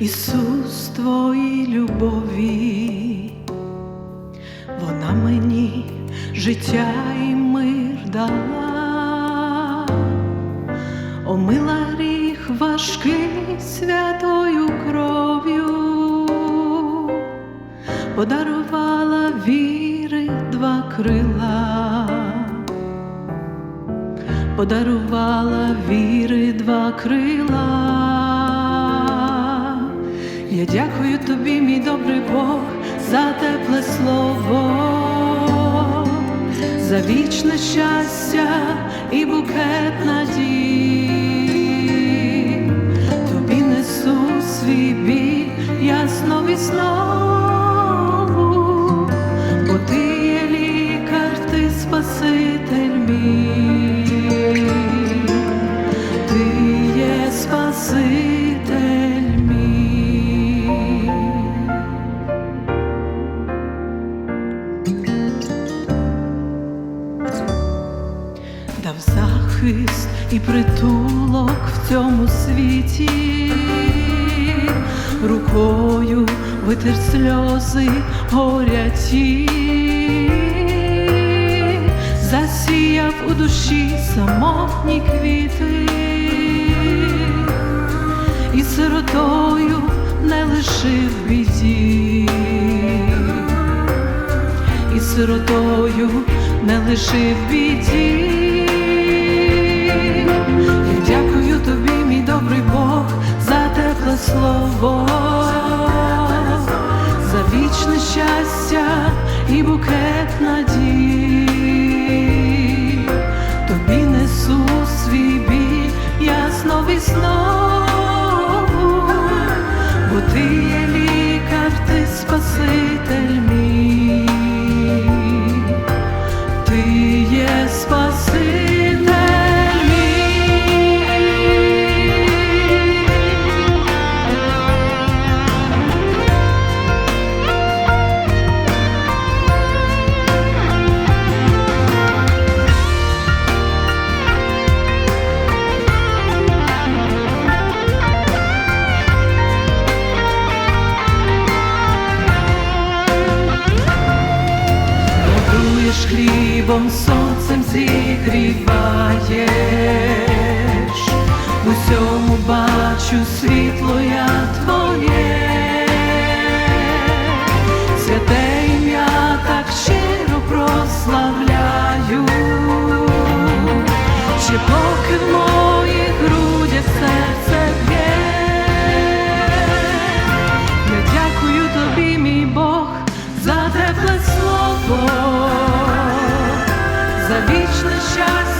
Ісус твоїй любові, вона мені життя і мир дала, омила гріх важкий святою кров'ю, подарувала віри два крила, подарувала віри два крила. Я дякую тобі, мій добрий Бог, за тепле слово, за вічне щастя і букет надій. Тобі несу свій біль ясно і знову, бо ти є лікар, ти спаситель мій, ти є спаситель захист і притулок в цьому світі, рукою витер сльози горяті, засіяв у душі самотні квіти, і сиротою не лишив біді. І сиротою не лишив біді. Слово, за вічне щастя і букет хлібом, сонцем зігріваєш, усьому бачу світло я твоє, святе ім'я так щиро прославляю, ще поки в вічне щастя